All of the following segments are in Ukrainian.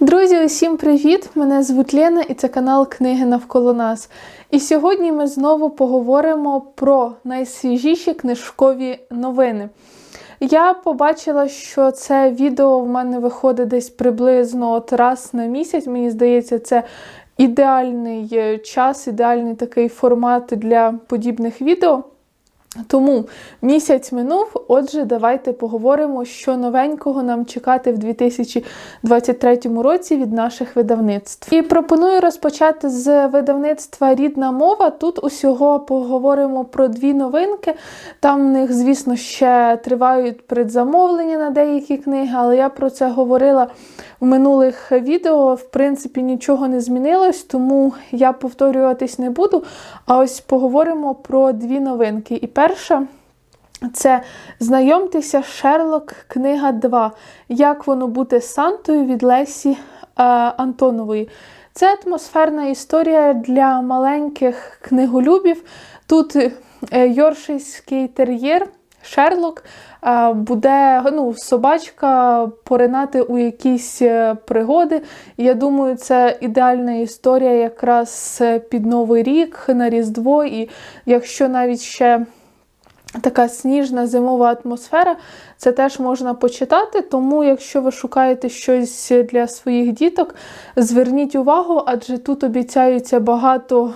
Друзі, усім привіт! Мене звуть Лена і це канал Книги навколо нас. І сьогодні ми знову поговоримо про найсвіжіші книжкові новини. Я побачила, що це відео в мене виходить десь приблизно от раз на місяць. Мені здається, це ідеальний е, час, ідеальний такий формат для подібних відео. Тому місяць минув. Отже, давайте поговоримо, що новенького нам чекати в 2023 році від наших видавництв. І пропоную розпочати з видавництва Рідна мова. Тут усього поговоримо про дві новинки. Там в них, звісно, ще тривають предзамовлення на деякі книги, але я про це говорила в минулих відео. В принципі, нічого не змінилось, тому я повторюватись не буду. А ось поговоримо про дві новинки. І перша. Це знайомтеся Шерлок, книга 2. Як воно бути Сантою від Лесі е, Антонової. Це атмосферна історія для маленьких книголюбів. Тут е, Йоршиський тер'єр Шерлок е, буде ну, собачка поринати у якісь е, пригоди. Я думаю, це ідеальна історія якраз під Новий рік на Різдво. І якщо навіть ще така сніжна зимова атмосфера, це теж можна почитати. Тому, якщо ви шукаєте щось для своїх діток, зверніть увагу, адже тут обіцяються багато.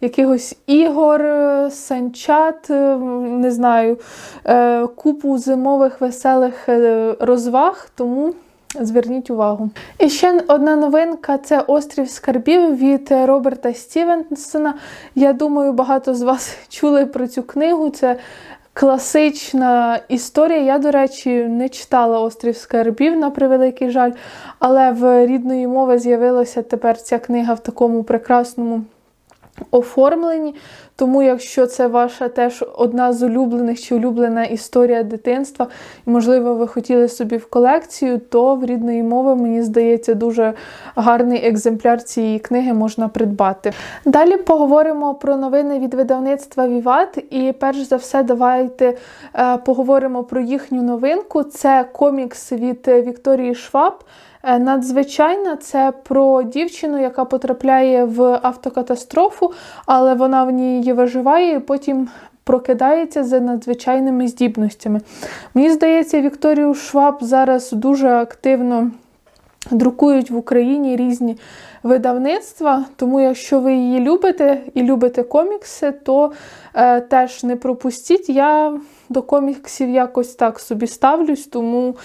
Якихось ігор, санчат, не знаю, е, купу зимових веселих е, розваг, тому зверніть увагу. І ще одна новинка це Острів Скарбів від Роберта Стівенсона. Я думаю, багато з вас чули про цю книгу. Це класична історія. Я, до речі, не читала Острів Скарбів, на превеликий жаль, але в рідної мови з'явилася тепер ця книга в такому прекрасному оформлені. Тому, якщо це ваша теж одна з улюблених чи улюблена історія дитинства, і, можливо, ви хотіли собі в колекцію, то в рідної мови, мені здається, дуже гарний екземпляр цієї книги можна придбати. Далі поговоримо про новини від видавництва Віват. І перш за все, давайте е, поговоримо про їхню новинку. Це комікс від Вікторії Шваб. Е, надзвичайна це про дівчину, яка потрапляє в автокатастрофу, але вона в ній виживає і потім прокидається за надзвичайними здібностями. Мені здається, Вікторію Шваб зараз дуже активно друкують в Україні різні видавництва. Тому, якщо ви її любите і любите комікси, то е, теж не пропустіть. Я до коміксів якось так собі ставлюсь, тому.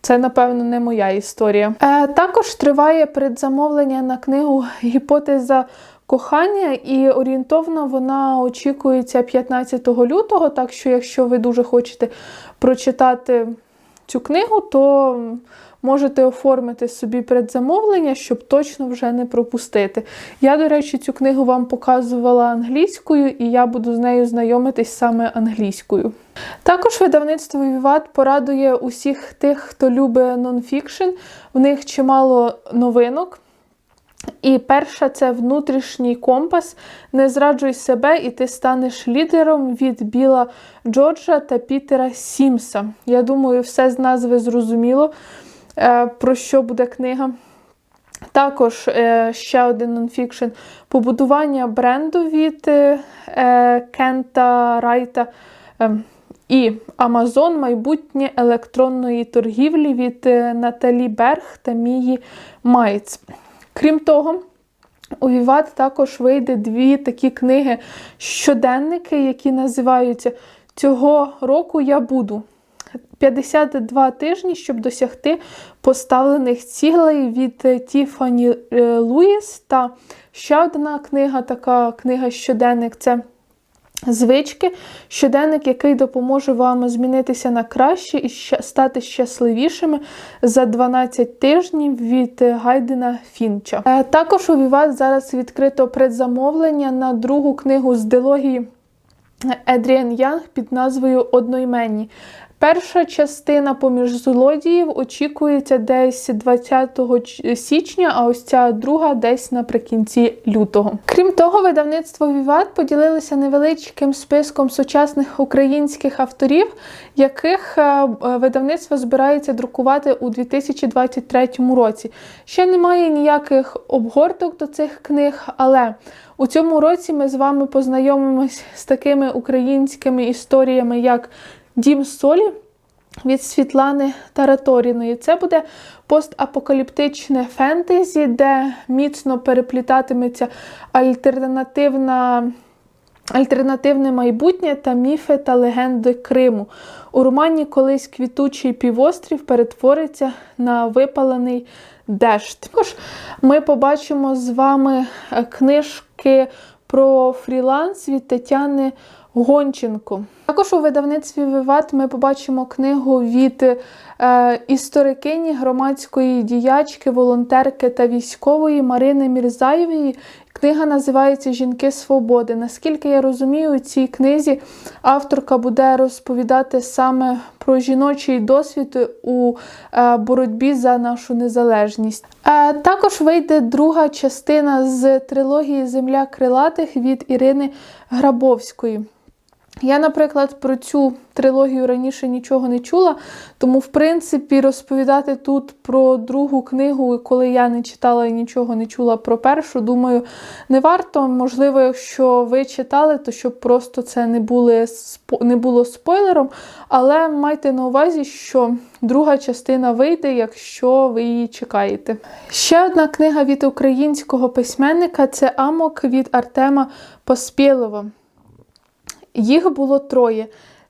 Це, напевно, не моя історія. Е, Також триває предзамовлення на книгу Гіпотеза кохання, і орієнтовно вона очікується 15 лютого. Так що, якщо ви дуже хочете прочитати цю книгу, то можете оформити собі предзамовлення, щоб точно вже не пропустити. Я, до речі, цю книгу вам показувала англійською, і я буду з нею знайомитись саме англійською. Також видавництво Віват порадує усіх тих, хто любить нонфікшн. В них чимало новинок. І перша це внутрішній компас. Не зраджуй себе, і ти станеш лідером від Біла Джорджа та Пітера Сімса. Я думаю, все з назви зрозуміло, е, про що буде книга. Також е, ще один нонфікшн побудування бренду від е, Кента Райта. І Амазон майбутнє електронної торгівлі від Наталі Берг та Мії Майц. Крім того, у Віват також вийде дві такі книги-щоденники, які називаються Цього року я буду. 52 тижні, щоб досягти поставлених цілей від Тіфані Луїс. Та ще одна книга, така книга-щоденник це Звички, щоденник, який допоможе вам змінитися на краще і стати щасливішими за 12 тижнів від Гайдена Фінча. Е, також у Віват зараз відкрито предзамовлення на другу книгу з дилогії Едріан Янг під назвою Одноіменні. Перша частина поміж злодіїв очікується десь 20 січня, а ось ця друга десь наприкінці лютого. Крім того, видавництво Віват поділилося невеличким списком сучасних українських авторів, яких е, е, видавництво збирається друкувати у 2023 році. Ще немає ніяких обгорток до цих книг, але у цьому році ми з вами познайомимось з такими українськими історіями, як Дім солі від Світлани Тараторіної. Це буде постапокаліптичне фентезі, де міцно переплітатиметься альтернативна. Альтернативне майбутнє та міфи та легенди Криму. У романі колись квітучий півострів перетвориться на випалений дешт. Також ми побачимо з вами книжки про фріланс від Тетяни Гонченко. Також у видавництві Виват ми побачимо книгу від е, історикині, громадської діячки, волонтерки та військової Марини Мірзаєвої. Книга називається Жінки свободи. Наскільки я розумію, у цій книзі авторка буде розповідати саме про жіночий досвід у е, боротьбі за нашу незалежність. Е, також вийде друга частина з трилогії Земля крилатих від Ірини Грабовської. Я, наприклад, про цю трилогію раніше нічого не чула, тому, в принципі, розповідати тут про другу книгу, коли я не читала і нічого не чула про першу, думаю, не варто. Можливо, якщо ви читали, то щоб просто це не, були, не було спойлером. Але майте на увазі, що друга частина вийде, якщо ви її чекаєте. Ще одна книга від українського письменника це Амок від Артема Поспєлова. Їх було троє.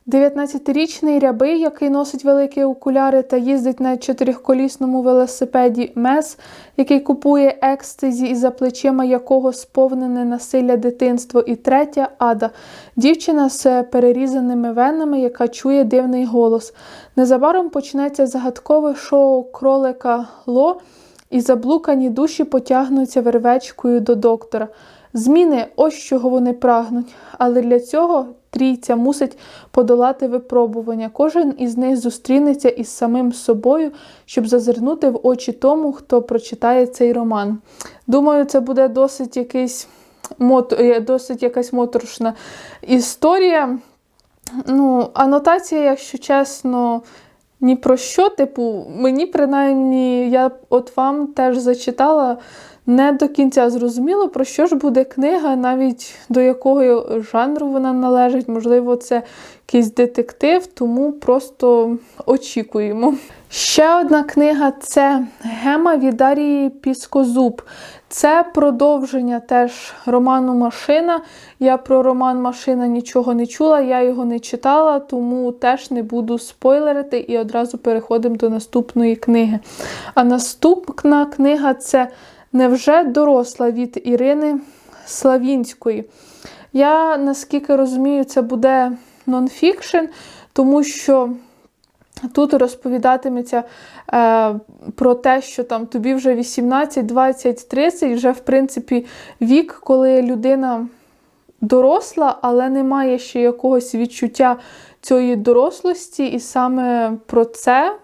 19-річний рябий, який носить великі окуляри та їздить на чотирьохколісному велосипеді Мес, який купує екстазі і за плечима якого сповнене насилля дитинство. І третя ада дівчина з перерізаними венами, яка чує дивний голос. Незабаром почнеться загадкове шоу кролика Ло, і заблукані душі потягнуться вервечкою до доктора. Зміни ось чого вони прагнуть, але для цього трійця мусить подолати випробування. Кожен із них зустрінеться із самим собою, щоб зазирнути в очі тому, хто прочитає цей роман. Думаю, це буде досить якийсь досить якась моторошна історія. Ну, Анотація, якщо чесно, ні про що, типу, мені принаймні, я от вам теж зачитала не до кінця зрозуміло, про що ж буде книга, навіть до якого жанру вона належить. Можливо, це якийсь детектив, тому просто очікуємо. Ще одна книга це Гема від Дарії Піскозуб. Це продовження теж роману Машина. Я про роман Машина нічого не чула, я його не читала, тому теж не буду спойлерити і одразу переходимо до наступної книги. А наступна книга це Невже доросла від Ірини Славінської? Я наскільки розумію, це буде нонфікшн, тому що тут розповідатиметься е, про те, що там тобі вже 18, 20, 30, вже, в принципі, вік, коли людина доросла, але не має ще якогось відчуття цієї дорослості, і саме про це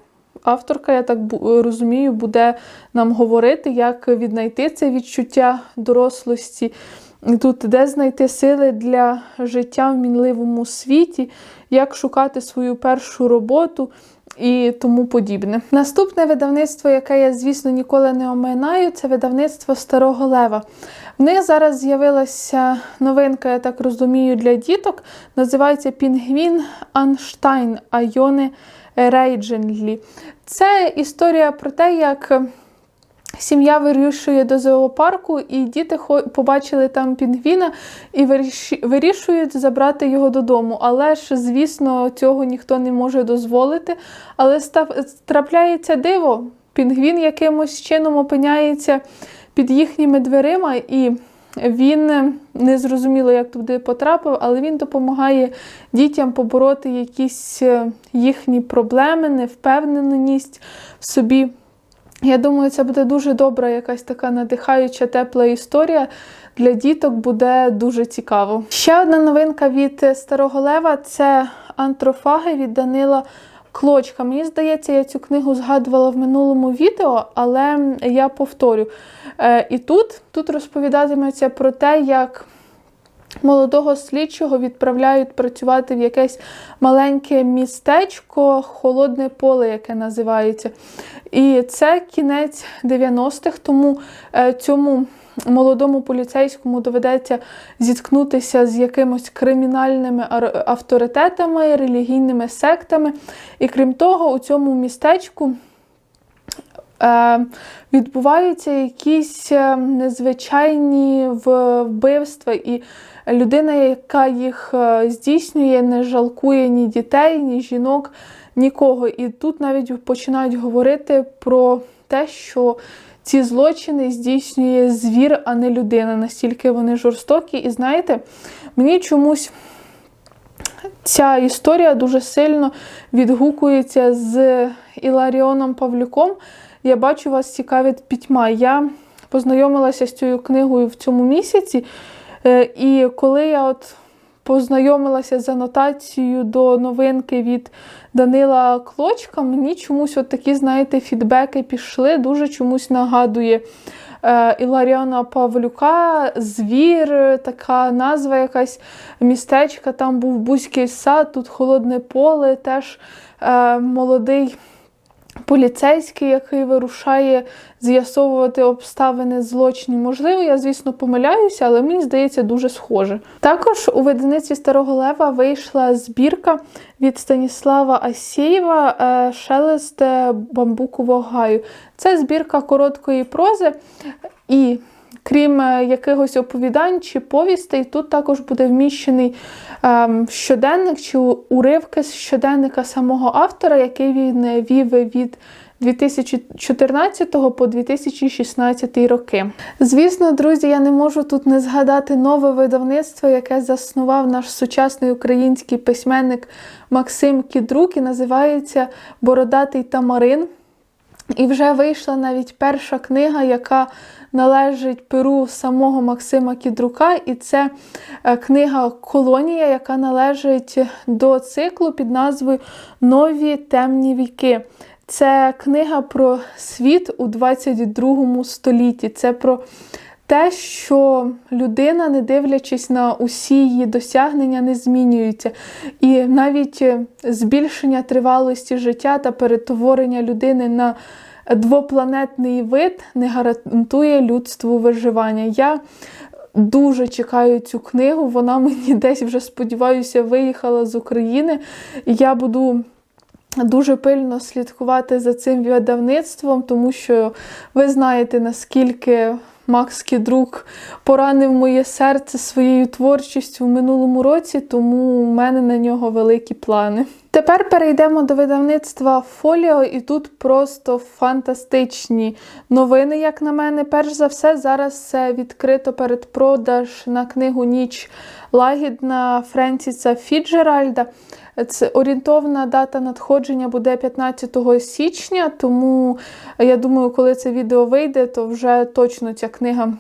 авторка, я так розумію, буде нам говорити, як віднайти це відчуття дорослості. Тут де знайти сили для життя в мінливому світі, як шукати свою першу роботу і тому подібне. Наступне видавництво, яке я, звісно, ніколи не оминаю, це видавництво Старого Лева. В них зараз з'явилася новинка, я так розумію, для діток. Називається Пінгвін Анштайн Айони Рейдженлі. Це історія про те, як сім'я вирішує до зоопарку, і діти побачили там пінгвіна і вирішують забрати його додому. Але ж, звісно, цього ніхто не може дозволити. Але трапляється диво. Пінгвін якимось чином опиняється під їхніми дверима і. Він не зрозуміло, як туди потрапив, але він допомагає дітям побороти якісь е, їхні проблеми, невпевненість в собі. Я думаю, це буде дуже добра, якась така надихаюча, тепла історія. Для діток буде дуже цікаво. Ще одна новинка від Старого Лева це антрофаги від Данила Клочка. Мені здається, я цю книгу згадувала в минулому відео, але я повторю. Е, І тут, тут розповідатиметься про те, як. Молодого слідчого відправляють працювати в якесь маленьке містечко, холодне поле, яке називається. І це кінець 90-х, тому е, цьому молодому поліцейському доведеться зіткнутися з якимось кримінальними авторитетами, релігійними сектами. І крім того, у цьому містечку. Е, Відбуваються якісь е, незвичайні вбивства, і людина, яка їх е, здійснює, не жалкує ні дітей, ні жінок, нікого. І тут навіть починають говорити про те, що ці злочини здійснює звір, а не людина. Настільки вони жорстокі. І знаєте, мені чомусь ця історія дуже сильно відгукується з Іларіоном Павлюком. Я бачу, вас цікавить пітьма. Я познайомилася з цією книгою в цьому місяці, е, і коли я от познайомилася з анотацією до новинки від Данила Клочка, мені чомусь от такі, знаєте, фідбеки пішли, дуже чомусь нагадує. е, Іларіона Павлюка, звір, така назва якась містечка, там був Бузький сад, тут холодне поле, теж е, молодий поліцейський, який вирушає з'ясовувати обставини злочинів. Можливо, я, звісно, помиляюся, але мені здається дуже схоже. Також у видавництві Старого Лева вийшла збірка від Станіслава Асєєва е, Шелест е, бамбукового гаю. Це збірка короткої прози і. Крім е, якихось оповідань чи повістей, тут також буде вміщений ем, щоденник чи уривки з щоденника самого автора, який він е, вів від 2014 по 2016 роки. Звісно, друзі, я не можу тут не згадати нове видавництво, яке заснував наш сучасний український письменник Максим Кідрук і називається Бородатий Тамарин. І вже вийшла навіть перша книга, яка належить перу самого Максима Кідрука, і це е, книга Колонія, яка належить до циклу під назвою Нові темні віки. Це книга про світ у 22 столітті. Це про те, що людина, не дивлячись на усі її досягнення, не змінюється. І навіть е, збільшення тривалості життя та перетворення людини на двопланетний вид не гарантує людству виживання. Я дуже чекаю цю книгу. Вона мені десь вже сподіваюся виїхала з України. Я буду. Дуже пильно слідкувати за цим видавництвом, тому що ви знаєте, наскільки Макс Кідрук поранив моє серце своєю творчістю в минулому році, тому у мене на нього великі плани. Тепер перейдемо до видавництва Фоліо, і тут просто фантастичні новини, як на мене. Перш за все, зараз це відкрито передпродаж на книгу Ніч лагідна Френсіса Фіджеральда. Це орієнтовна дата надходження буде 15 січня, тому я думаю, коли це відео вийде, то вже точно ця книга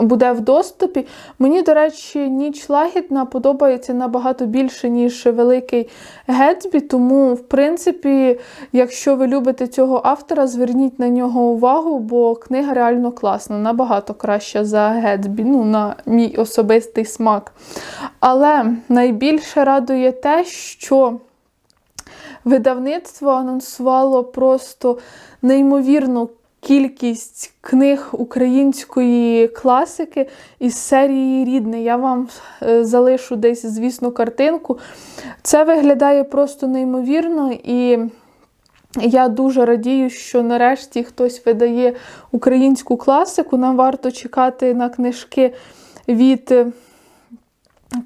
буде в доступі. Мені, до речі, ніч лагідна подобається набагато більше, ніж великий Гетсбі. Тому, в принципі, якщо ви любите цього автора, зверніть на нього увагу, бо книга реально класна, набагато краща за Гетсбі, ну, на мій особистий смак. Але найбільше радує те, що. Видавництво анонсувало просто неймовірну кількість книг української класики із серії Рідне. Я вам е, залишу десь, звісно, картинку. Це виглядає просто неймовірно і. Я дуже радію, що нарешті хтось видає українську класику. Нам варто чекати на книжки від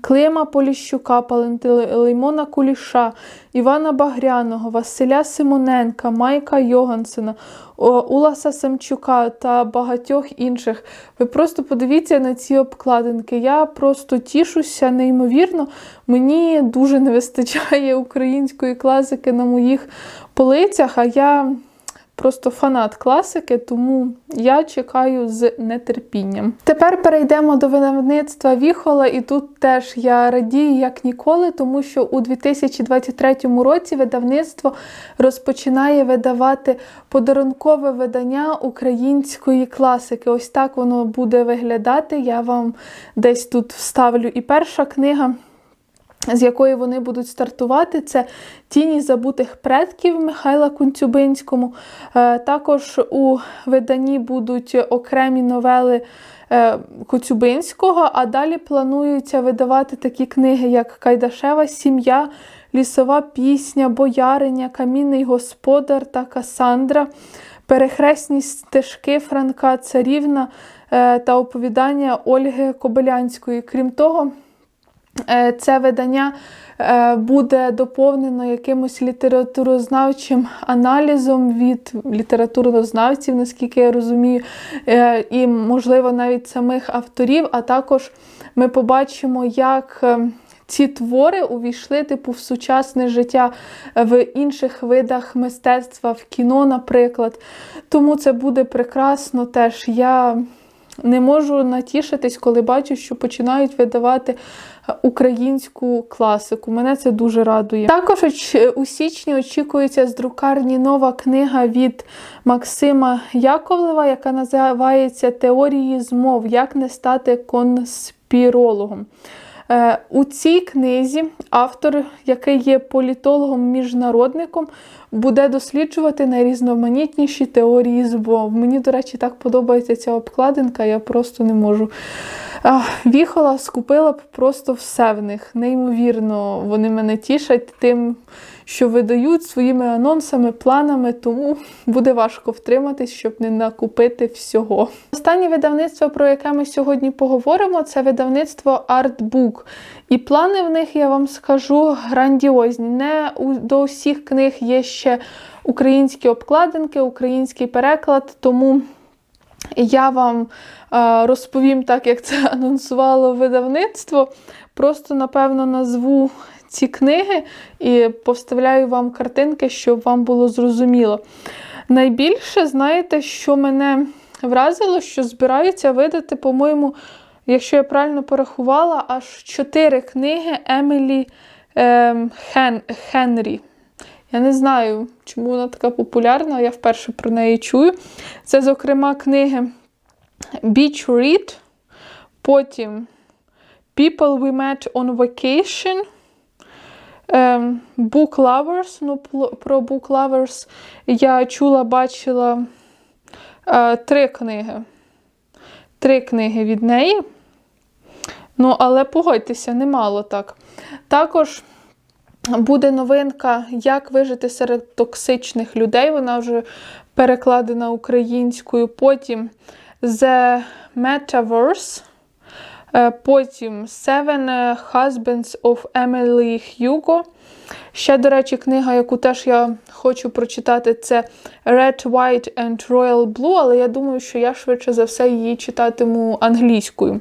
Клима Поліщука, Палентилеймона Куліша, Івана Багряного, Василя Симоненка, Майка Йогансена, Уласа Самчука та багатьох інших. Ви просто подивіться на ці обкладинки. Я просто тішуся неймовірно. Мені дуже не вистачає української класики на моїх полицях, а я просто фанат класики, тому я чекаю з нетерпінням. Тепер перейдемо до видавництва Віхола, і тут теж я радію як ніколи, тому що у 2023 році видавництво розпочинає видавати подарункове видання української класики. Ось так воно буде виглядати. Я вам десь тут вставлю. І перша книга з якої вони будуть стартувати, це Тіні забутих предків Михайла Кунцюбинському. Е, Також у виданні будуть окремі новели е, Коцюбинського, а далі планується видавати такі книги, як Кайдашева сім'я, Лісова пісня, Бояриня, Камінний господар та Касандра, Перехресні стежки Франка Царівна е, та оповідання Ольги Кобилянської. Крім того, це видання е, буде доповнено якимось літературознавчим аналізом від літературознавців, наскільки я розумію, е, і, можливо, навіть самих авторів. А також ми побачимо, як ці твори увійшли типу, в сучасне життя в інших видах мистецтва, в кіно, наприклад. Тому це буде прекрасно теж. Я не можу натішитись, коли бачу, що починають видавати українську класику. Мене це дуже радує. Також у січні очікується з друкарні нова книга від Максима Яковлева, яка називається Теорії змов. Як не стати конспірологом. Е, у цій книзі автор, який є політологом-міжнародником, буде досліджувати найрізноманітніші теорії змов. Мені, до речі, так подобається ця обкладинка, я просто не можу. Віхола скупила б просто все в них. Неймовірно, вони мене тішать тим, що видають своїми анонсами, планами, тому буде важко втриматись, щоб не накупити всього. Останнє видавництво, про яке ми сьогодні поговоримо, це видавництво Artbook. І плани в них, я вам скажу, грандіозні. Не до усіх книг є ще українські обкладинки, український переклад, тому. Я вам е, розповім так, як це анонсувало видавництво. Просто, напевно, назву ці книги і повставляю вам картинки, щоб вам було зрозуміло. Найбільше, знаєте, що мене вразило, що збираються видати, по-моєму, якщо я правильно порахувала, аж чотири книги Емілі е, Хен, Хенрі. Я не знаю, чому вона така популярна, я вперше про неї чую. Це, зокрема, книги Beach Read, потім People We Met on Vacation, ем, Book Lovers. Ну, Про Book Lovers я чула, бачила е, три книги. Три книги від неї. Ну, але погодьтеся, немало так. Також буде новинка, як вижити серед токсичних людей. Вона вже перекладена українською. Потім The Metaverse. Е, потім Seven Husbands of Emily Hugo. Ще, до речі, книга, яку теж я хочу прочитати, це Red, White and Royal Blue, але я думаю, що я швидше за все її читатиму англійською.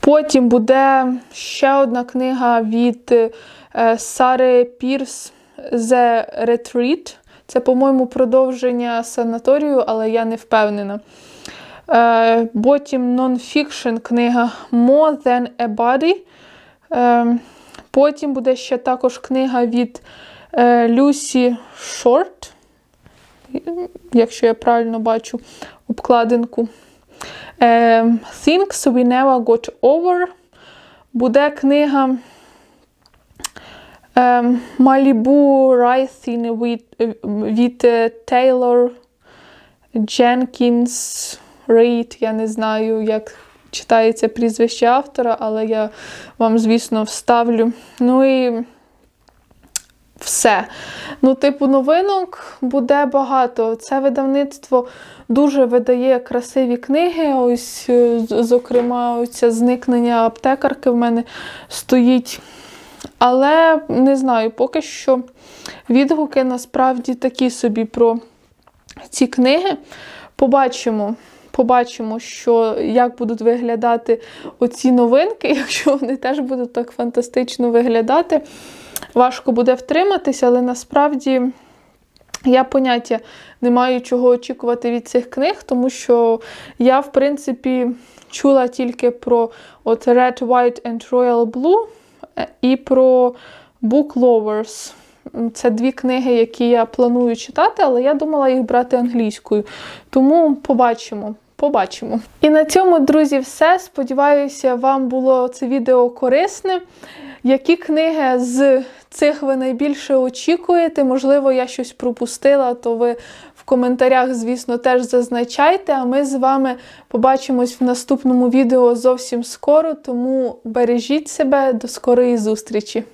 Потім буде ще одна книга від Е, Сари Пірс The Retreat. Це, по-моєму, продовження санаторію, але я не впевнена. Е, потім нонфікшн книга More Than a Body. Е, потім буде ще також книга від Люсі Шорт, якщо я правильно бачу обкладинку. Things We Never Got Over. Буде книга. Malibu Rising від, від Taylor Jenkins Reid. Я не знаю, як читається прізвище автора, але я вам, звісно, вставлю. Ну і все. Ну, типу, новинок буде багато. Це видавництво дуже видає красиві книги. Ось, зокрема, оця зникнення аптекарки в мене стоїть. Але не знаю, поки що відгуки насправді такі собі про ці книги. Побачимо, побачимо, що, як будуть виглядати оці новинки, якщо вони теж будуть так фантастично виглядати. Важко буде втриматися, але насправді Я поняття не маю чого очікувати від цих книг, тому що я, в принципі, чула тільки про от Red, White and Royal Blue е, і про Book Lovers. Це дві книги, які я планую читати, але я думала їх брати англійською. Тому побачимо. Побачимо. І на цьому, друзі, все. Сподіваюся, вам було це відео корисне. Які книги з цих ви найбільше очікуєте? Можливо, я щось пропустила, то ви в коментарях, звісно, теж зазначайте. А ми з вами побачимось в наступному відео зовсім скоро. Тому бережіть себе, до скорої зустрічі!